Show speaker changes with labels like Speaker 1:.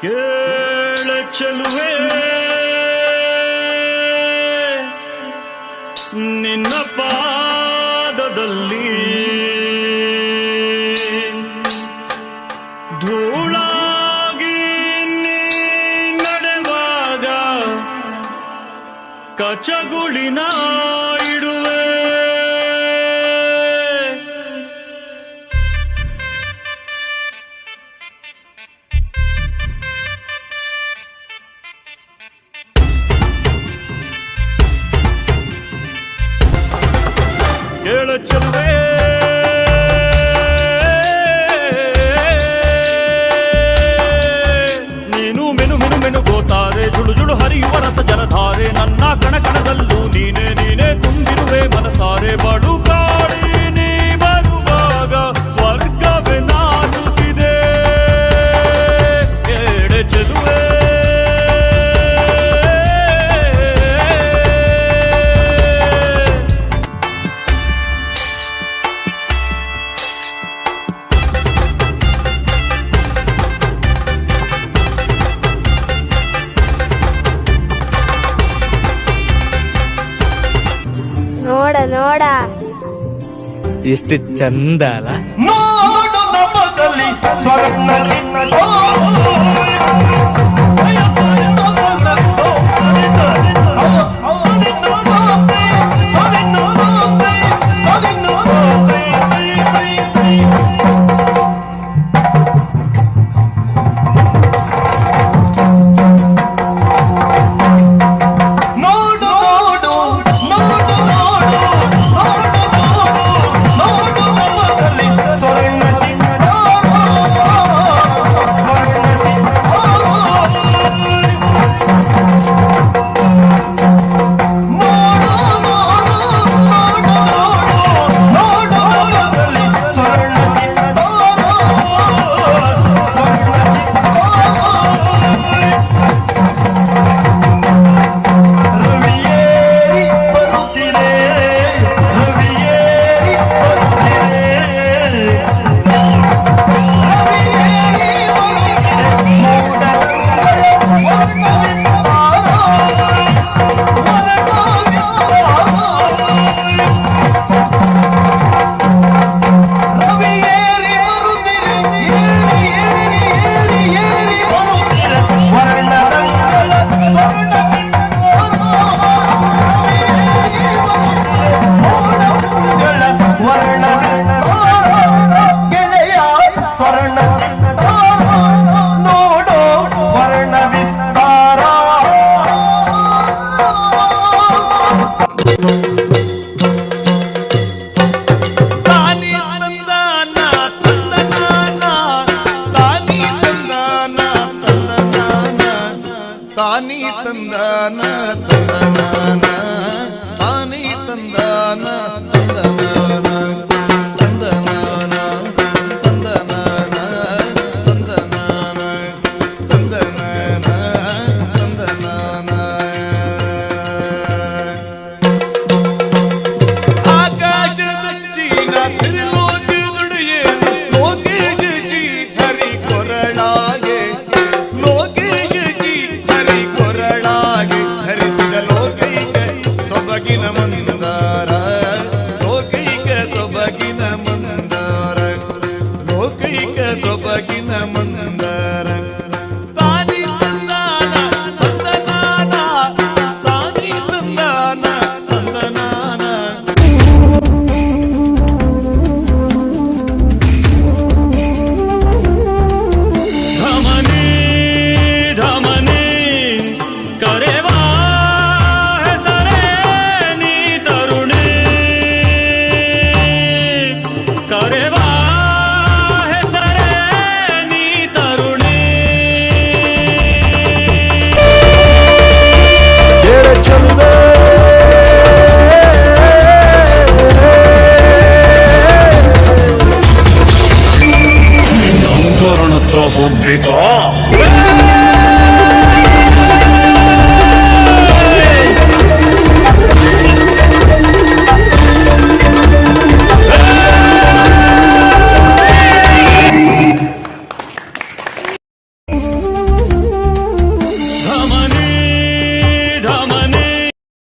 Speaker 1: ಕೇಳ ನಿನ್ನ ಪಾದದಲ್ಲಿ ಧೂಳಾಗಿ ನಡೆವಾಗ ಕಚಗುಳಿನ ಇಡುವೆ. चलू
Speaker 2: ನೋಡ ನೋಡ.
Speaker 3: ಎಷ್ಟು ಚಂದ ಅಲ್ಲ?
Speaker 4: Oh! জানাত సొబగిన మంద. trochu byka.